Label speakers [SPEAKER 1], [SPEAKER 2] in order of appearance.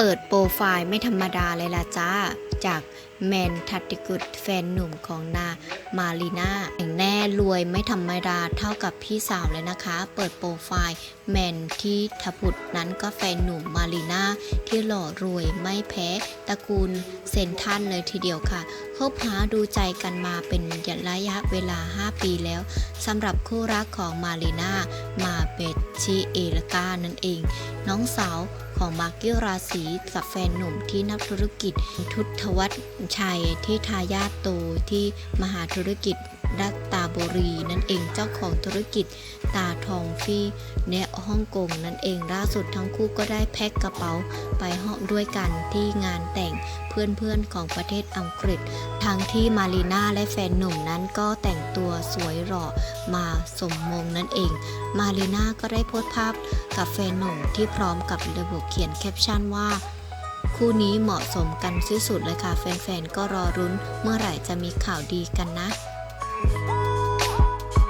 [SPEAKER 1] เปิดโปรไฟล์ไม่ธรรมดาเลยล่ะจ้า จากแมนทัตติกุดแฟนหนุ่มของนามารีนา แน่รวยไม่ธรรมดาเท่ากับพี่สาวเลยนะคะ เปิดโปรไฟล์แมนที่ทพุดนั้นก็แฟนหนุ่มมารีนาที่หล่อรวยไม่แพ้ตระกูลเซนทันเลยทีเดียวค่ะคบหาดูใจกันมาเป็นระยะเวลา 5 ปีแล้วสำหรับคู่รักของมารีนามาเบตชีเอลกานั่นเอง น้องสาวของมากกี้ราศีกับแฟนหนุ่มที่นักธุรกิจทุทวัฒชัยที่ทายาทโตที่มหาธุรกิจรัตตา บุรี นั่นเองเจ้าของธุรกิจตาทองฟี่ในฮ่องกงนั่นเองล่าสุดทั้งคู่ก็ได้แพ็คกระเป๋าไปห้องด้วยกันที่งานแต่งเพื่อนๆของประเทศอังกฤษ ทั้งที่มารีน่าและแฟนหนุ่มนั้นก็แต่งตัวสวยหล่อมาสมมงนั่นเอง มารีน่าก็ได้โพสต์ภาพกับแฟนหนุ่มที่พร้อมกับระบุเขียนแคปชั่นว่าคู่นี้เหมาะสมกันที่สุดเลยค่ะ แฟนๆ ก็รอรุ้นเมื่อไหร่จะมีข่าวดีกันนะ